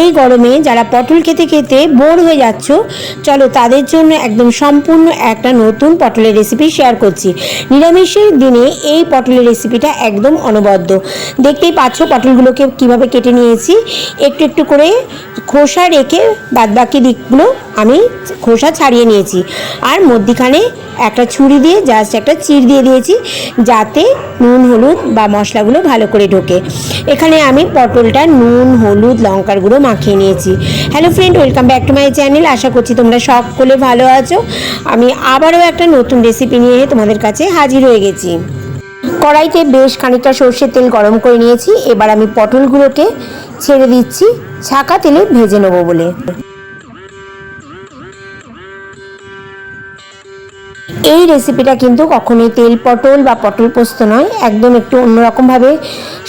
এই গরমে যারা পটল খেতে খেতে বোর হয়ে যাচ্ছ, চলো তাদের জন্য একদম সম্পূর্ণ একটা নতুন পটলের রেসিপি শেয়ার করছি। নিরামিষের দিনে এই পটলের রেসিপিটা একদম অনবদ্য। দেখতেই পাচ্ছ পটলগুলোকে কীভাবে কেটে নিয়েছি। একটু একটু করে খোসা রেখে বাদবাকি দিকগুলো আমি খোসা ছাড়িয়ে নিয়েছি। আর মধ্যিখানে একটা ছুরি দিয়ে জাস্ট একটা চির দিয়ে দিয়েছি, যাতে নুন, হলুদ বা মশলাগুলো ভালো করে ঢোকে। এখানে আমি পটলটা নুন, হলুদ, লঙ্কার গুঁড়ো মাখিয়ে নিয়েছি। Hello friend welcome back to my channel আশা করছি তোমরা সকলে ভালো আছো। আমি আবারও একটা নতুন রেসিপি নিয়ে তোমাদের কাছে হাজির হয়ে গেছি। কড়াইতে বেশ খানিকটা সর্ষের তেল গরম করে নিয়েছি। এবার আমি পটলগুলোকে ছেড়ে দিচ্ছি। ছাকা তেলে ভেজে নেব বলে। এই রেসিপিটা কিন্তু কখনোই তেল, পটল বা পটল পোস্ত নয়, একদম একটু অন্যরকমভাবে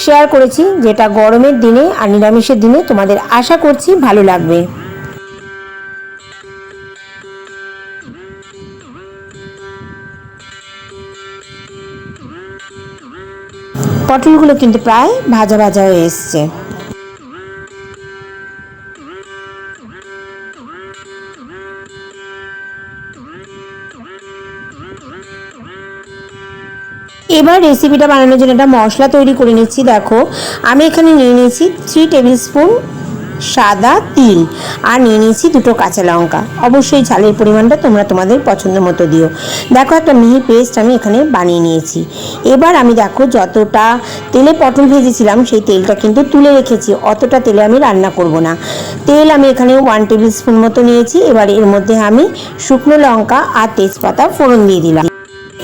শেয়ার করেছি, যেটা গরমের দিনে আর নিরামিষের দিনে তোমাদের আশা করছি ভালো লাগবে। পটলগুলো কিন্তু প্রায় ভাজা ভাজা হয়ে এসছে। এবার রেসিপিটা বানানোর জন্য একটা মশলা তৈরি করে নিচ্ছি, দেখো। আমি এখানে নিয়ে নিয়েছি থ্রি টেবিল স্পুন সাদা তিল আর নিয়ে নিয়েছি দুটো কাঁচা লঙ্কা। অবশ্যই ঝালের পরিমাণটা তোমরা তোমাদের পছন্দ মতো দিও। দেখো একটা মিহি পেস্ট আমি এখানে বানিয়ে নিয়েছি। এবার আমি দেখো যতটা তেলে পটল ভেজেছিলাম, সেই তেলটা কিন্তু তুলে রেখেছি। অতটা তেলে আমি রান্না করব না। তেল আমি এখানে ওয়ান টেবিল স্পুন মতো নিয়েছি। এবার এর মধ্যে আমি শুকনো লঙ্কা আর তেজপাতা ফোড়ন দিয়ে দিলাম।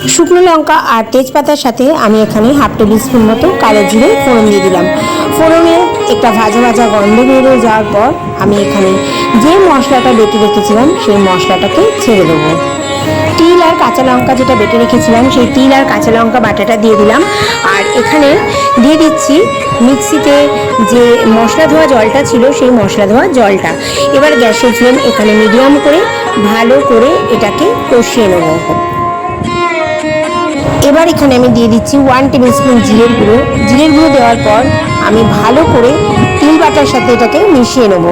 শুকনো লঙ্কা আর তেজপাতার সাথে আমি এখানে হাফ টেবিল স্পুন মতো কালো জিরে ফোড়ন দিয়ে দিলাম। ফোড়নে একটা ভাজা ভাজা গন্ধ বেরিয়ে যাওয়ার পর আমি এখানে যে মশলাটা বেটে রেখেছিলাম, সেই মশলাটাকে ছেড়ে দেবো। তিল আর কাঁচা লঙ্কা যেটা বেটে রেখেছিলাম, সেই তিল আর কাঁচা লঙ্কা বাটাটা দিয়ে দিলাম। আর এখানে দিয়ে দিচ্ছি মিক্সিতে যে মশলা ধোয়া জলটা ছিল, সেই মশলা ধোয়া জলটা। এবার গ্যাসের ফ্লেম এখানে মিডিয়াম করে, ভালো করে এটাকে কষিয়ে নেব। এবার এখানে আমি দিয়ে দিচ্ছি ওয়ান টেবিল স্পুন জিরের গুঁড়ো। জিরের গুঁড়ো দেওয়ার পর আমি ভালো করে তিল বাটার সাথে এটাকে মিশিয়ে নেব।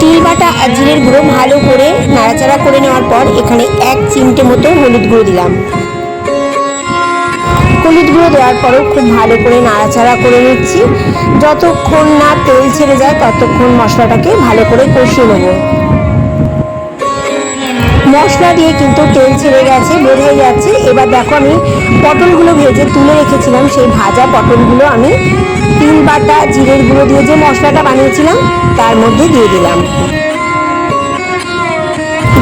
তিল বাটা আর জিরের গুঁড়ো ভালো করে নাড়াচাড়া করে নেওয়ার পর এখানে এক চিমটে মতো হলুদ গুঁড়ো দিলাম। হলুদ গুঁড়ো দেওয়ার পরেও খুব ভালো করে নাড়াচাড়া করে নিচ্ছি। যতক্ষণ না তেল ছেড়ে যায়, ততক্ষণ মশলাটাকে ভালো করে কষিয়ে নেব। মশলা দিয়ে কিন্তু তেল ছেড়ে গেছে, বোঝাই যাচ্ছে। এবার দেখো আমি পটলগুলো ভেজে তুলে রেখেছিলাম। সেই ভাজা পটলগুলো আমি তিল বাটা, জিরের গুঁড়ো দিয়ে যে মশলাটা বানিয়েছিলাম, তার মধ্যে দিয়ে দিলাম।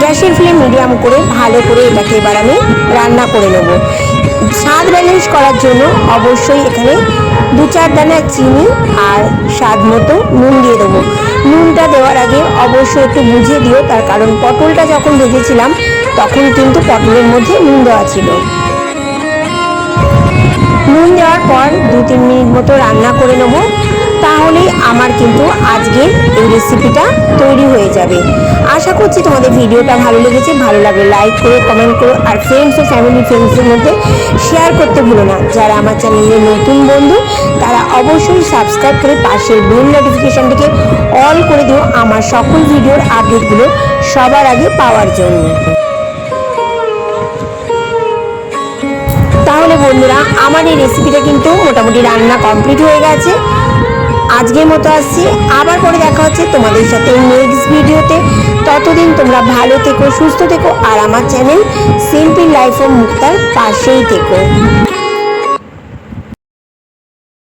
গ্যাসের ফ্লেম মিডিয়াম করে ভালো করে এটাকে এবার আমি রান্না করে নেব। স্বাদ ব্যালেন্স করার জন্য অবশ্যই এখানে দু চার দানা চিনি আর স্বাদ মতো নুন দিয়ে দেবো। নুনটা দেওয়ার আগে অবশ্যই একটু বুঝে দিও, তার কারণ পটলটা যখন ভেজেছিলাম, তখন কিন্তু পটলের মধ্যে নুন দেওয়া ছিল। নুন দেওয়ার পর দু তিন মিনিট মতো রান্না করে নেব। তাহলেই আমার কিন্তু আজকের এই রেসিপিটা তৈরি যাবে। আশা করছি তোমাদের ভিডিওটা ভালো লেগেছে। ভালো লাগলে লাইক করো কমেন্ট করো, আর ফ্রেন্ডস ও ফ্যামিলি ফ্রেন্ডসদের মধ্যে শেয়ার করতে ভুলো না। যারা আমার চ্যানেলের নতুন বন্ধু, তারা অবশ্যই সাবস্ক্রাইব করে পাশের বেল নোটিফিকেশনটিকে অল করে দিও আমার সকল ভিডিওর আপডেটগুলো সবার আগে পাওয়ার জন্য। তাহলে বন্ধুরা, আমার এই রেসিপিটা কিন্তু মোটামুটি রান্না কমপ্লিট হয়ে গেছে। আজকের মতো আসছি। আবার পরে দেখা হচ্ছে তোমাদের সাথে নেক্সট ভিডিওতে ততদিন তোমরা ভালো থেকো, সুস্থ থেকো, আর আমার চ্যানেল সিম্পল লাইফ ও মুক্তার পাশেই থেকো।